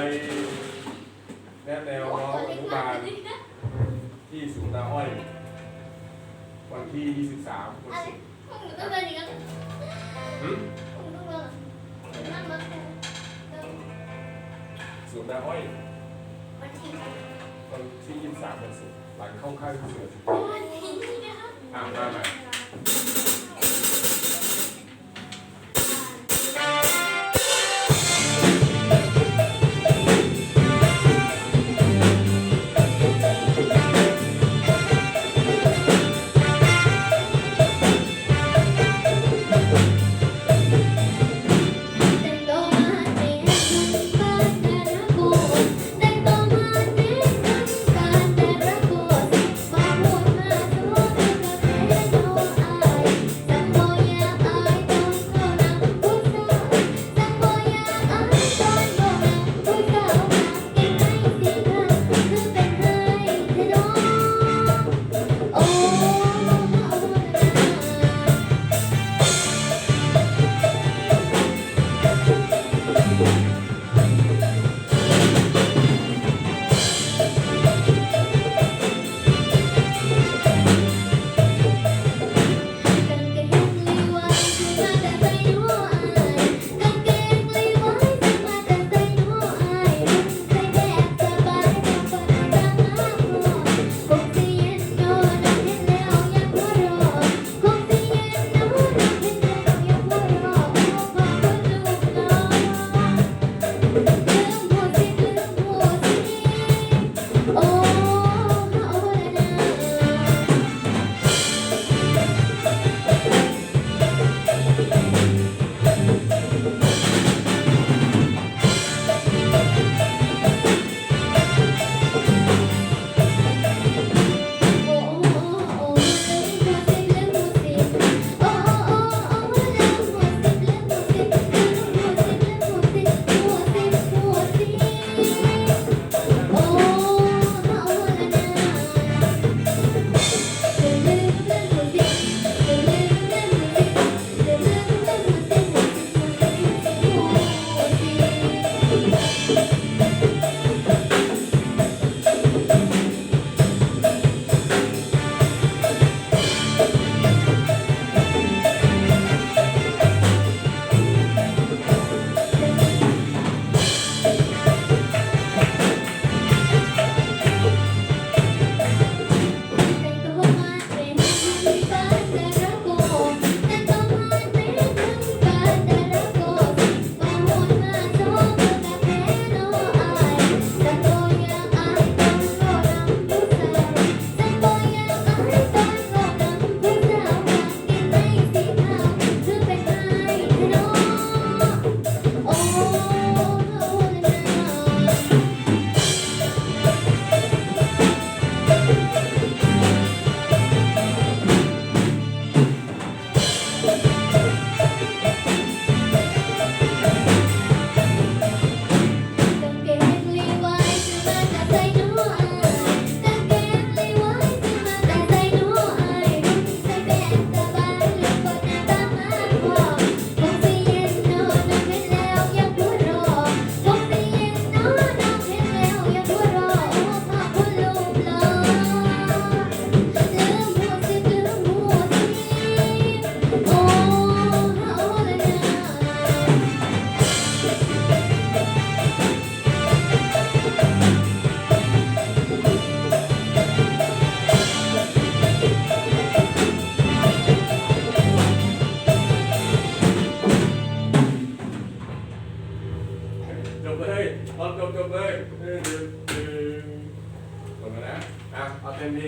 ไปแนะแนวน้องอนุบาลที่สูนย์นาอ้อย วันที่ 23พฤศจิกายนศูนย์นาห้อยวันที่ 23พฤศจิกายนหลังเข้าค่ายเสืออ่ามาใหม่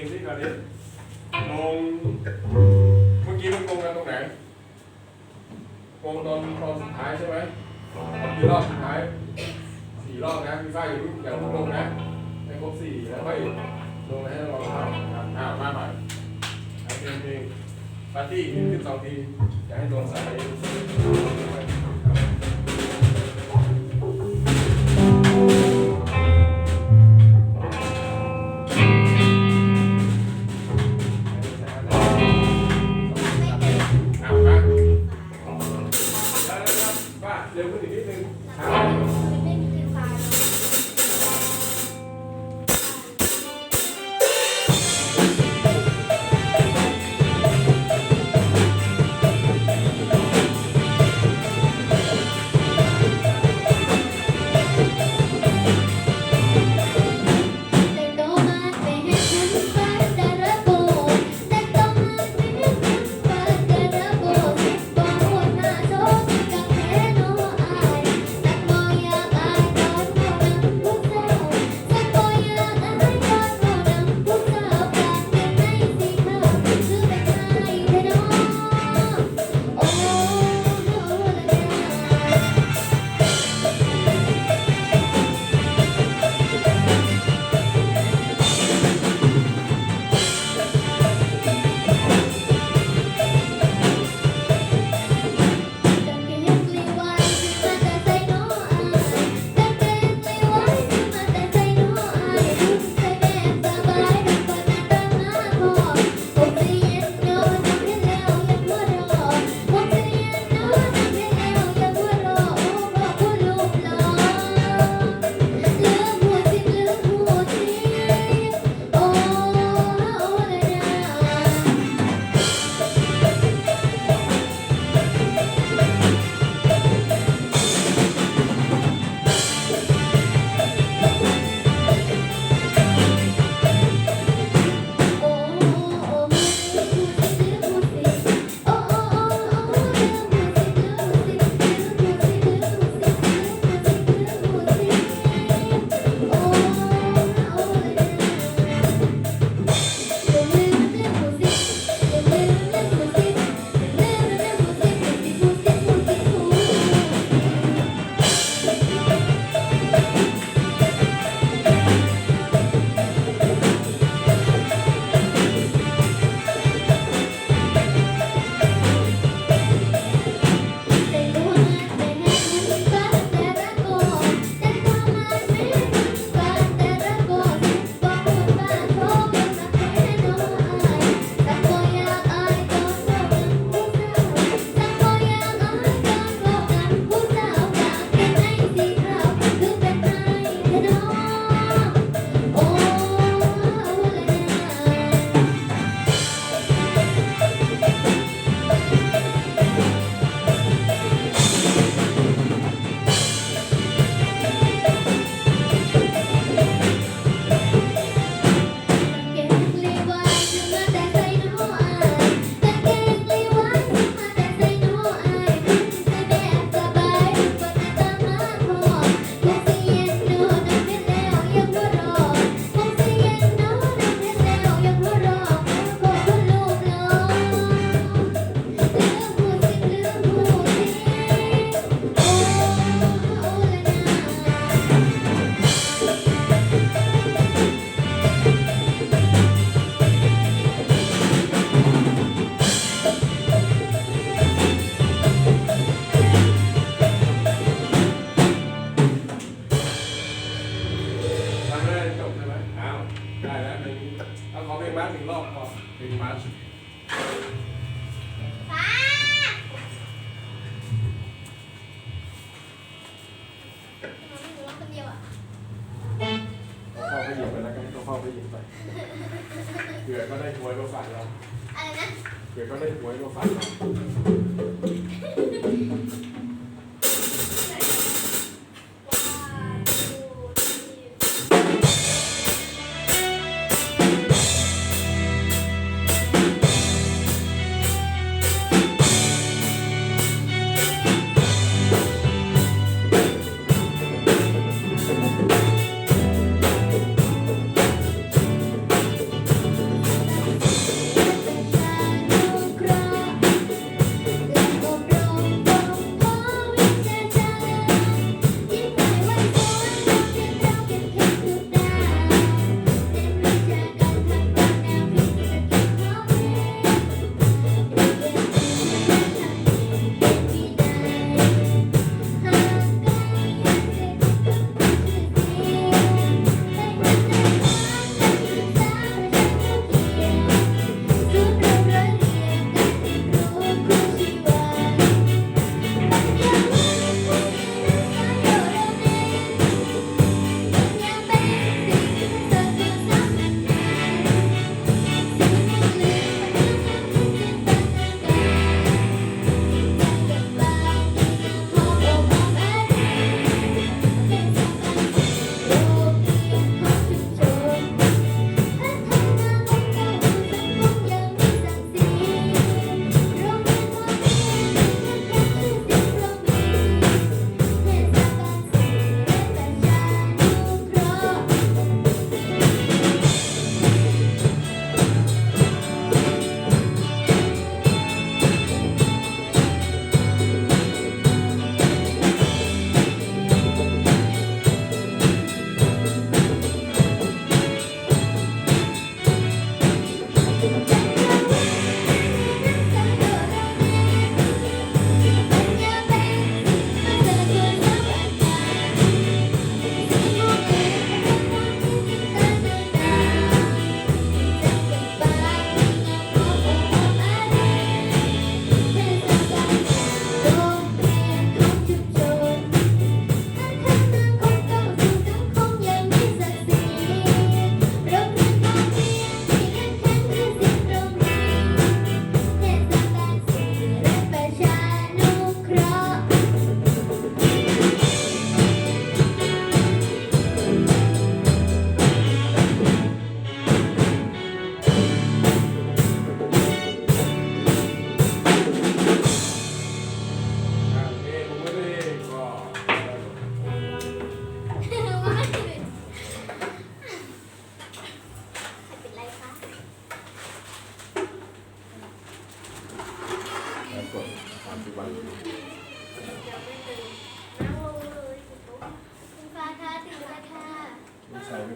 งที่ตอนนี้งงเมื่อกี้มันงงกันตรงไหนงงตอนตอนสุดท้ายใช่ไหมตอนที่รอบสุดท้ายสี่รอบนะพี่ฝ้ายอย่าเพิ่อย่างพิ่งลงนะให้ครบสี่แล้วไปลงให้เราทำบอ้าวมาใหม่เพลเพลงปาร์ตี้ขึ้นสองทีอยากให้ลงสาย ผื่อก็ได้หวยมาฝากเราอะไรนะ เผื่อก็ได้หวยมาฝากเรา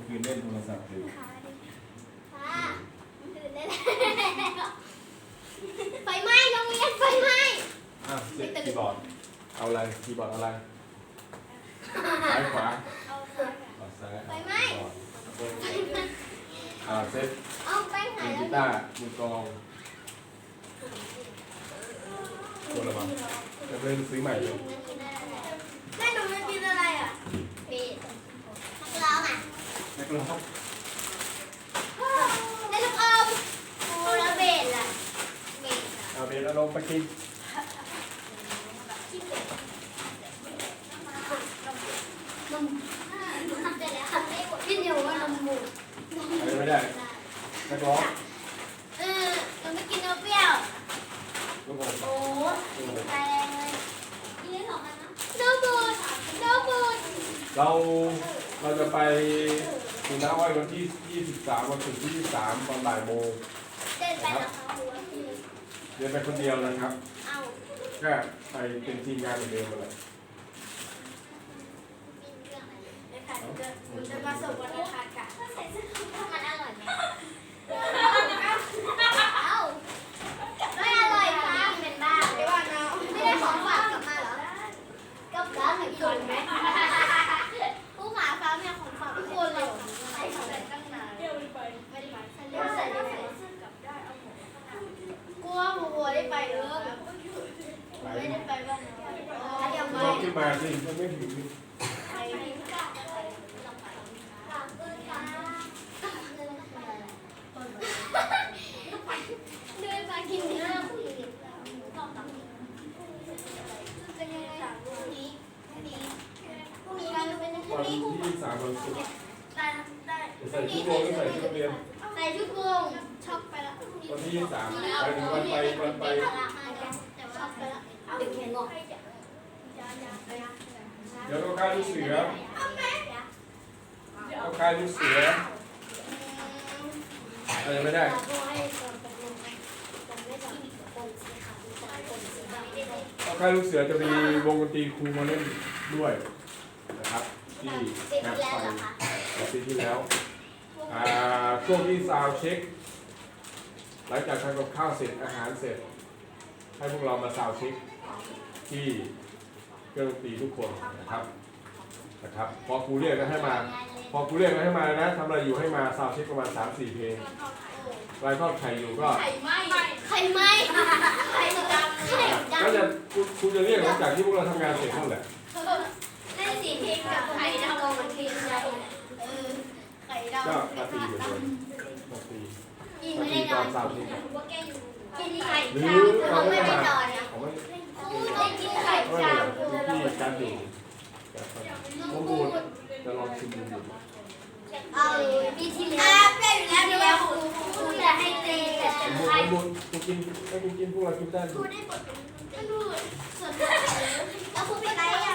ลูกชายเมื่อคืนเล่นโทรศัพท์อยู่ป้าตื่นได้แล้วไฟไหม้โรงเรียนไฟไหม้อะเซ็ตคีย์บอร์ด เอาอะไร คีย์บอร์ดอะไร ซ้ายขวาเอาค่ะเอาซ้ายไฟไหม้คีย์บอร์ดอ่าเซ็ตเอาแป้งหามืยอแล้กีวตาร์มือกลองตัวละมั้งจะเล่นซื้อใหม่อยู่แม่หนูจะกินอะไรอะปีนักร้องอะ นักร้องได้ลูกอมโอลาเบสล่ะเบสอะเอาเบนอารมณ์ไปกินที่เบสนมทำได้แล้วกินอยู่ว่านมหมูอะไรไม่ได้นักร้องเออมันไม่กินนมเปรี้ยวลูกอมโอ้ไปแรงเลยกินได้สองอันนะโนบูดโนบูดเราเราจะไป ถึงน้าอ้อยวันที่ 23 วันถึงที่ 23 ตอนบ่ายโมงเดินไปแล้วเขาหัวที่เดินไปคนเดียวนะครับ เอาก็ไปเป็นทีมงานเหมือนเดิมเลยค่ะจะจะมาส่งวันอังคารค่ะใส่เสื้อมันอร่อยไหมเอ้าไม่อร่อยค่ะเป็นบ้าเดี๋ยวก่อนนะไม่ได้ของฝากกลับมาเหรอกับร้านไหนกินไหมผู้หมาฟ้าแม่ของฝากทุกคนเลยใส่ใส่ตั้งนานไม่ได้ไปไม่ได้ไปใส่ใส่ใส่กลัวบัวได้ไปเออ ไป ไม่ได้ไปบ้านนะยัง ก็ ไม่ ขึ้นมาสิมันไม่ถึง เดินมากินเนื้อผู้หญิงตอบรับเป็นยังไงพรุ่งนี้พรุ่งนี้พรุ่งนี้เราจะเป็นพรุ่งวันนี้พรุ่งที่สามวันศุกร์ได้ได้จะใส่ชุดโรงหรือใส่ชุดเรียนใส่ชุดวงช็อปไปแล้ววันที่สามไปถึงวันไปวันไปแต่ว่าช็อปไปแล้วเอาเข็นงอก เดี๋ยวต้องค่ายลูกเสือต้องค่ายลูกเสืออะไรไม่ได้ต้องค่ายลูกเสือจะมีวงดนตรีครูมาเล่นด้วยนะครับ ที่เป็นแอปแล้วไฟเหรอคะอาทิตย์ที่แล้วอ่าช่วงที่ซาวด์เช็ค หลังจากทำกับข้าวเสร็จอาหารเสร็จ ให้พวกเรามาซาวด์เช็คที่ เครื่องดนตรีทุกคนนะครับนะครับพอครูเรียกก็ให้มา พอครูเรียกก็ให้มานะทำอะไรอยู่ให้มาซาวด์เช็คประมาณ 3 4 เพลงรายทอดไข่อยู่ก็ไข่ไหม้ไข่ไหม้ไข่ดำไข่ดก็จะครูครูจะเรียกหลังจากที่พวกเราทำงานเสร็จนั่นแหละำนั่นสีเพลงกับไข่ดำมันเพลงดำเออไข่ดำก็มาตีเหมือนเดิมมาตีกินมาไม่ตีได้นตออนนซาวด์เช็คกินไข่หรือดาวเราเขาไม่ไม่ได้ได้มานอนานเบรกโอ้โหจะลองชิมดูเอาปีที่แล้วปีที่แล้วครูครูจะให้เตะแต่เป็นไข่บุญกูกินถ้ากูกินพวกเรากินได้ครูได้บทเป็นครูส่วนแล้วครูเป็นไรอะ